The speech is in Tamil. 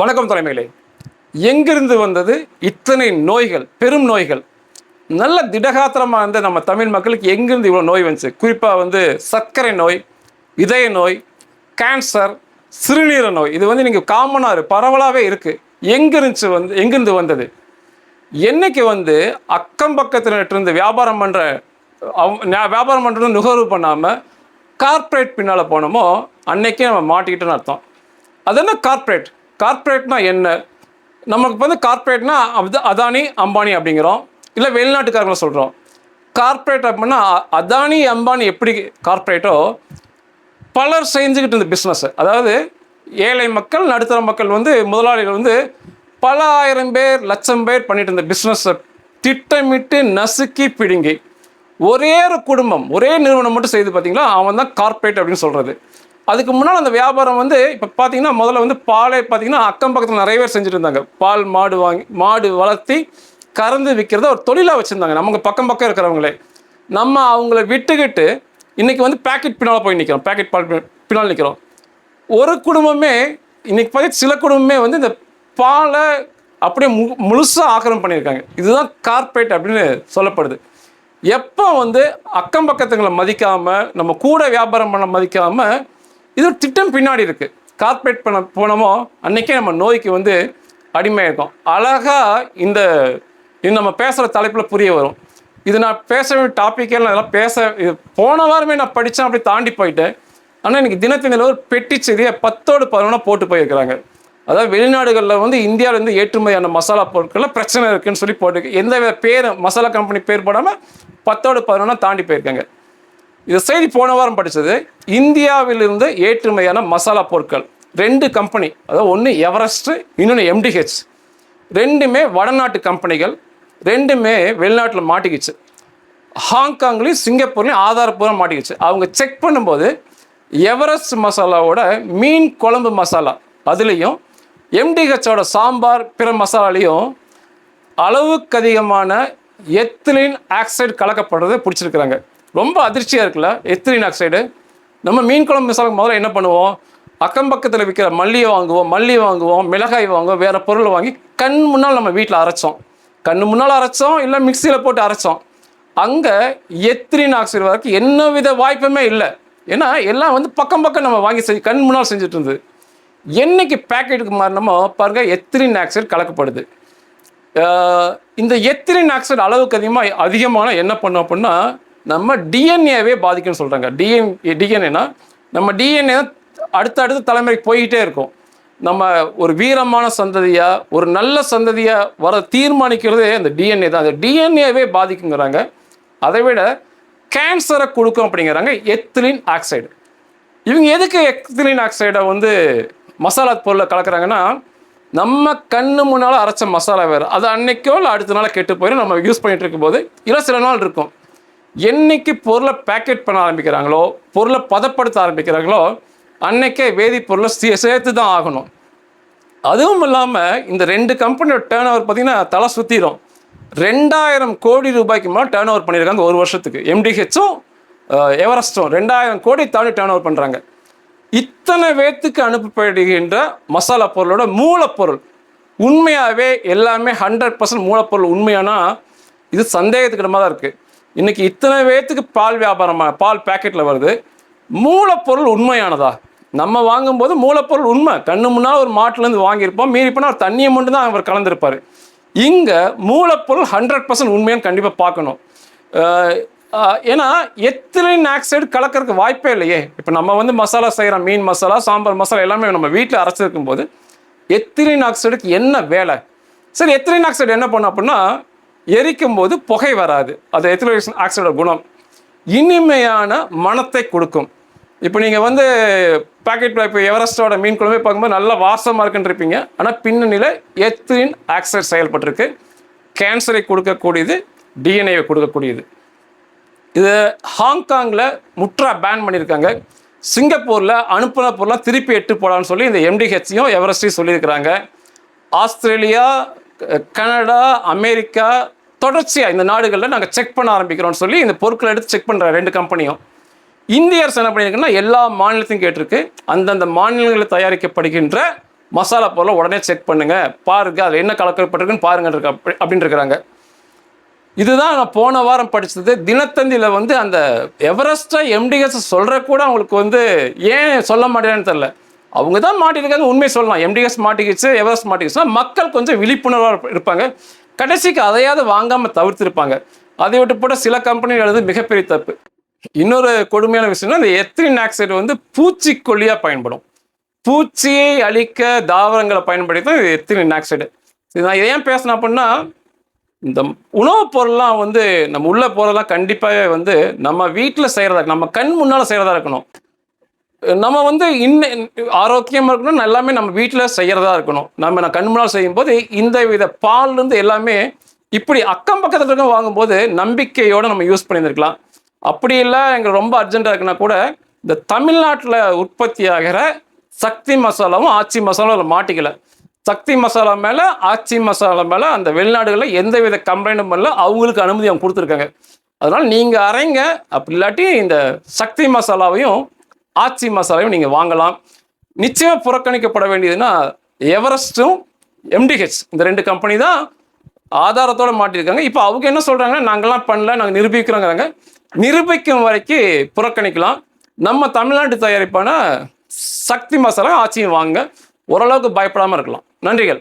வணக்கம் தலைமையிலே எங்கிருந்து வந்தது? இத்தனை நோய்கள் பெரும் நோய்கள். நல்ல திடகாத்திரமாக இருந்த நம்ம தமிழ் மக்களுக்கு எங்கிருந்து இவ்வளோ நோய் வந்துச்சு? குறிப்பாக வந்து சர்க்கரை நோய் இதய நோய் கேன்சர் சிறுநீர நோய். இது வந்து நீங்கள் காமனாக பரவலாகவே இருக்குது எங்கிருந்துச்சு வந்து எங்கிருந்து வந்தது? என்னைக்கு வந்து அக்கம் பக்கத்தில் இருந்து வியாபாரம் பண்ணுற வியாபாரம் பண்ணுறது நுகர்வு பண்ணாமல் கார்ப்பரேட் பின்னால் போனோமோ அன்னைக்கே நம்ம மாட்டிக்கிட்டோன்னு அர்த்தம். அது என்ன கார்ப்பரேட் கார்ப்பரேட்னா என்ன? நமக்கு வந்து கார்ப்பரேட்னா அது அதானி அம்பானி அப்படிங்கிறோம். இல்லை வெளிநாட்டுக்காரங்களை சொல்கிறோம் கார்ப்பரேட் அப்படின்னா அதானி அம்பானி எப்படி கார்ப்பரேட்டோ பலர் செஞ்சுக்கிட்டு இருந்த பிஸ்னஸ் அதாவது ஏழை மக்கள் நடுத்தர மக்கள் வந்து முதலாளிகள் வந்து பல ஆயிரம் பேர் லட்சம் பேர் பண்ணிட்டு இருந்த பிஸ்னஸை திட்டமிட்டு நசுக்கி பிடுங்கி ஒரே ஒரு குடும்பம் ஒரே நிறுவனம் மட்டும் செய்து பார்த்தீங்களா அவன் தான் கார்ப்பரேட் அப்படின்னு சொல்கிறது அதுக்கு முன்னால் அந்த வியாபாரம் வந்து இப்போ பார்த்தீங்கன்னா முதல்ல வந்து பாலே பார்த்தீங்கன்னா அக்கம் பக்கத்தில் நிறைய பேர் செஞ்சுட்டு இருந்தாங்க பால் மாடு வாங்கி மாடு வளர்த்தி கறந்து விற்கிறத ஒரு தொழிலாக வச்சுருந்தாங்க. நமக்கு பக்கம் பக்கம் இருக்கிறவங்களே. நம்ம அவங்கள விட்டுக்கிட்டு இன்றைக்கி வந்து பேக்கெட் பின்னால் போய் நிற்கிறோம் பேக்கெட் பால் பின்னால் நிற்கிறோம் ஒரு குடும்பமே இன்றைக்கி பார்த்து சில குடும்பமே வந்து இந்த பாலை அப்படியே மு முழுசாக ஆக்கிரம் பண்ணியிருக்காங்க. இதுதான் கார்ப்பரேட் அப்படின்னு சொல்லப்படுது. எப்போ வந்து அக்கம் பக்கத்துங்களை மதிக்காமல் நம்ம கூட வியாபாரம் பண்ண மதிக்காமல் இது ஒரு திட்டம் பின்னாடி இருக்குது கார்ப்பரேட் பண்ண போனோமோ அன்னைக்கே நம்ம நோய்க்கு வந்து அடிமையாக அழகாக இந்த இது நம்ம பேசுகிற தலைப்பில் புரிய வரும். இது நான் பேச வேண்டிய டாப்பிக்கே இதெல்லாம் பேச இது போன வாரமே நான் படித்தேன் அப்படி தாண்டி போயிட்டேன். ஆனால் இன்றைக்கி தினத்தினில் ஒரு பெட்டி செய்தியை பத்தோடு பதினொன்றா போட்டு போயிருக்கிறாங்க. அதாவது வெளிநாடுகளில் வந்து இந்தியாவிலேருந்து ஏற்றுமதியான மசாலா பொருட்களில் பிரச்சனை இருக்குதுன்னு சொல்லி போட்டு எந்த வித பேர் மசாலா கம்பெனி பேர் போடாமல் பத்தோடு பதினொன்றா தாண்டி போயிருக்காங்க. இந்த செய்தி போன வாரம் படித்தது இந்தியாவிலிருந்து ஏற்றுமையான மசாலா பொருட்கள் ரெண்டு கம்பெனி அதாவது ஒன்று எவரெஸ்ட் இன்னொன்று எம்டிஹெச் ரெண்டுமே வடநாட்டு கம்பெனிகள் ரெண்டுமே வெளிநாட்டில் மாட்டிக்கிச்சு. ஹாங்காங்லேயும் சிங்கப்பூர்லேயும் ஆதாரப்பூர்வம் மாட்டிக்கிச்சு. அவங்க செக் பண்ணும்போது எவரெஸ்ட் மசாலாவோட மீன் குழம்பு மசாலா அதுலேயும் எம்டிஹெச்சோட சாம்பார் பிற மசாலாலையும் அளவுக்கு அதிகமான எத்திலின் ஆக்சைடு கலக்கப்படுறதை பிடிச்சிருக்கிறாங்க. ரொம்ப அதிர்ச்சியாக இருக்குல்ல? Ethylene oxide. நம்ம மீன் குழம்பு மசாலா முதல்ல என்ன பண்ணுவோம்? அக்கம் பக்கத்தில் விற்கிற மல்லியை வாங்குவோம் மல்லி வாங்குவோம் மிளகாய் வாங்குவோம் வேறு பொருளை வாங்கி கண் முன்னால் நம்ம வீட்டில் அரைச்சோம். கண் முன்னால் அரைச்சோம் இல்லை மிக்சியில் போட்டு அரைச்சோம். அங்கே எத்திரின் ஆக்சைடு வரைக்கும் என்ன வித வாய்ப்புமே இல்லை. ஏன்னா எல்லாம் வந்து பக்கம் பக்கம் நம்ம வாங்கி செஞ்சு கண் முன்னால் செஞ்சுட்டு இருந்தது. என்னைக்கு பேக்கெட்டுக்கு மாறினமோ பாருங்க எத்திரின் ஆக்சைடு கலக்கப்படுது. இந்த எத்திரின் ஆக்சைடு அளவுக்கு அதிகமாக அதிகமான என்ன பண்ணும் அப்படின்னா நம்ம டிஎன்ஏவே பாதிக்கும்னு சொல்கிறாங்க டிஎன் டிஎன்ஏனா நம்ம டிஎன்ஏ அடுத்த அடுத்த தலைமுறைக்கு போய்கிட்டே இருக்கும். நம்ம ஒரு வீரமான சந்ததியாக ஒரு நல்ல சந்ததியாக வர தீர்மானிக்கிறதே அந்த டிஎன்ஏ தான். அந்த டிஎன்ஏவே பாதிக்குங்கிறாங்க. அதை விட கேன்சரை கொடுக்கும் அப்படிங்கிறாங்க எத்திலின் ஆக்சைடு. இவங்க எதுக்கு எத்திலின் ஆக்சைடை வந்து மசாலா பொருளை கலக்குறாங்கன்னா நம்ம கண்ணு முன்னால் அரைச்ச மசாலா வேறு. அது அன்னைக்கோ இல்லை அடுத்த நாள் கெட்டு போயிடும் நம்ம யூஸ் பண்ணிகிட்டு இருக்கும்போது இல்லை சில நாள் இருக்கும். என்னைக்கு பொருளை பேக்கெட் பண்ண ஆரம்பிக்கிறாங்களோ பொருளை பதப்படுத்த ஆரம்பிக்கிறாங்களோ அன்னைக்கே வேதிப்பொருளை சே சேர்த்து தான் ஆகணும். அதுவும் இல்லாமல் இந்த ரெண்டு கம்பெனியோட டேர்ன் ஓவர் பார்த்தீங்கன்னா தலை சுற்றிடும் ரெண்டாயிரம் கோடி ரூபாய்க்கு மேலே டேர்ன் ஓவர் பண்ணியிருக்காங்க ஒரு வருஷத்துக்கு. எம்டிஹெச்சும் எவரெஸ்டும் ரெண்டாயிரம் கோடி தாண்டி டேர்ன் ஓவர் பண்ணுறாங்க இத்தனை பேர்த்துக்கு அனுப்பப்படுகின்ற மசாலா பொருளோட மூலப்பொருள். உண்மையாகவே எல்லாமே ஹண்ட்ரட் பர்சன்ட் மூலப்பொருள் உண்மையானா இது சந்தேகத்துக்கிடமாக தான் இருக்குது இன்னைக்கு இத்தனை பேர்த்துக்கு பால் வியாபாரமாக பால் பேக்கெட்டில் வருது. மூலப்பொருள் உண்மையானதா? நம்ம வாங்கும்போது மூலப்பொருள் உண்மை. கண்ணு முன்னால் ஒரு மாட்டிலேருந்து வாங்கியிருப்போம். மீறி போனால் அவர் தண்ணியை மட்டும் தான் அவர் கலந்துருப்பார். இங்கே மூலப்பொருள் ஹண்ட்ரட் பர்சன்ட் உண்மையான்னு கண்டிப்பாக பார்க்கணும். ஏன்னா எத்திலின் ஆக்சைடு கலக்கிறதுக்கு வாய்ப்பே இல்லையே. இப்போ நம்ம வந்து மசாலா செய்கிறோம் மீன் மசாலா சாம்பார் மசாலா எல்லாமே நம்ம வீட்டில் அரைச்சிருக்கும் போது எத்திலின் ஆக்சைடுக்கு என்ன வேலை? சரி எத்திலின் ஆக்சைடு என்ன பண்ணும் அப்படின்னா எரிக்கும் போது புகை வராது. அது எத்திலேஷன் ஆக்சைடோட குணம். இனிமையான மனத்தை கொடுக்கும். இப்போ நீங்கள் வந்து பாக்கெட் இப்போ எவரெஸ்டோட மீன் குழம்பே பார்க்கும்போது நல்ல வாசமாக இருக்குன்னு இருப்பீங்க. ஆனால் பின்னணியில் எத்திலின் ஆக்சைடு செயல்பட்டிருக்கு. கேன்சரை கொடுக்கக்கூடியது டிஎன்ஏவை கொடுக்கக்கூடியது. இது ஹாங்காங்கில் முற்றா பேன் பண்ணியிருக்காங்க. சிங்கப்பூரில் அனுப்புன பொருளாக திருப்பி எட்டு போடான்னு சொல்லி இந்த எம்டிஹெச்யும் எவரெஸ்டையும் சொல்லியிருக்கிறாங்க. ஆஸ்திரேலியா க- கனடா அமெரிக்கா தொடர்ச்சியாக இந்த நாடுகளில் நாங்கள் செக் பண்ண ஆரம்பிக்கிறோம்னு சொல்லி இந்த பொருட்களை எடுத்து செக் பண்ணுற ரெண்டு கம்பெனியும் இந்திய அரசு என்ன பண்ணியிருக்குன்னா எல்லா மாநிலத்தையும் கேட்டிருக்கு. அந்தந்த மாநிலங்களில் தயாரிக்கப்படுகின்ற மசாலா பொருளை உடனே செக் பண்ணுங்கள் பாருங்க அதில் என்ன கலக்கப்பட்டிருக்குன்னு பாருங்க அப்படி- அப்படின்னு இருக்கிறாங்க இதுதான் நான் போன வாரம் படித்தது தினத்தந்தியில் வந்து அந்த எவரெஸ்ட்டை எம்டிஎஸ் சொல்கிற கூட அவங்களுக்கு வந்து ஏன் சொல்ல மாட்டேன்னு தெரில அவங்க தான் மாட்டிருக்காங்க உண்மை சொல்லலாம் எம்டிஎஸ் மாட்டிக்கிச்சு எவரெஸ்ட் மாட்டிக்கிச்சுன்னா மக்கள் கொஞ்சம் விழிப்புணர்வாக இருப்பாங்க. கடைசிக்கு அதையாவது வாங்காமல் தவிர்த்திருப்பாங்க. அதை விட்டு போட சில கம்பெனிகள் எழுது மிகப்பெரிய தப்பு. இன்னொரு கொடுமையான விஷயம்னா இந்த எத்திரின் ஆக்சைடு வந்து பூச்சிக்கொல்லியாக பயன்படும். பூச்சியை அழிக்க தாவரங்களை பயன்படுத்தி தான் இது எத்திரின் ஆக்சைடு இது நான் ஏன் பேசினேன் அப்படின்னா இந்த உணவுப் பொருள்லாம் வந்து நம்ம உள்ளே போகிறதெல்லாம் கண்டிப்பாகவே வந்து நம்ம வீட்டில் செய்கிறதா நம்ம கண் முன்னால் செய்கிறதா இருக்கணும். நம்ம வந்து இன்ன ஆரோக்கியமாக இருக்கணும் எல்லாமே நம்ம வீட்டில் செய்கிறதா இருக்கணும். நம்ம நான் கண் முன்னால் செய்யும்போது இந்த வித பால்லேருந்து எல்லாமே இப்படி அக்கம் பக்கத்தில் இருக்க வாங்கும்போது நம்பிக்கையோடு நம்ம யூஸ் பண்ணியிருந்துருக்கலாம். அப்படி இல்லை எங்களுக்கு ரொம்ப அர்ஜென்ட்டாக இருக்குன்னா கூட இந்த தமிழ்நாட்டில் உற்பத்தி ஆகிற சக்தி மசாலாவும் ஆச்சி மசாலாவும் மாட்டிக்கல. சக்தி மசாலா மேலே ஆச்சி மசாலா மேலே அந்த வெளிநாடுகளில் எந்த வித கம்ப்ளைண்ட்டும் பண்ணல அவங்களுக்கு அனுமதி அவங்க கொடுத்துருக்காங்க. அதனால் நீங்கள் அரைங்க. அப்படி இல்லாட்டி இந்த சக்தி மசாலாவையும் ஆச்சி மசாலாவையும் நீங்கள் வாங்கலாம். நிச்சயம் புறக்கணிக்கப்பட வேண்டியதுன்னா எவரெஸ்ட்டும் எம்டிஹெச் இந்த ரெண்டு கம்பெனி தான் ஆதாரத்தோட மாட்டியிருக்காங்க. இப்போ அவங்க என்ன சொல்கிறாங்கன்னா நாங்கள்லாம் பண்ணல நாங்கள் நிரூபிக்கிறோங்கிறாங்க. நிரூபிக்கும் வரைக்கும் புறக்கணிக்கலாம். நம்ம தமிழ்நாட்டு தயாரிப்பான சக்தி மசாலா ஆட்சியும் வாங்க. ஓரளவுக்கு பயப்படாமல் இருக்கலாம். நன்றிகள்.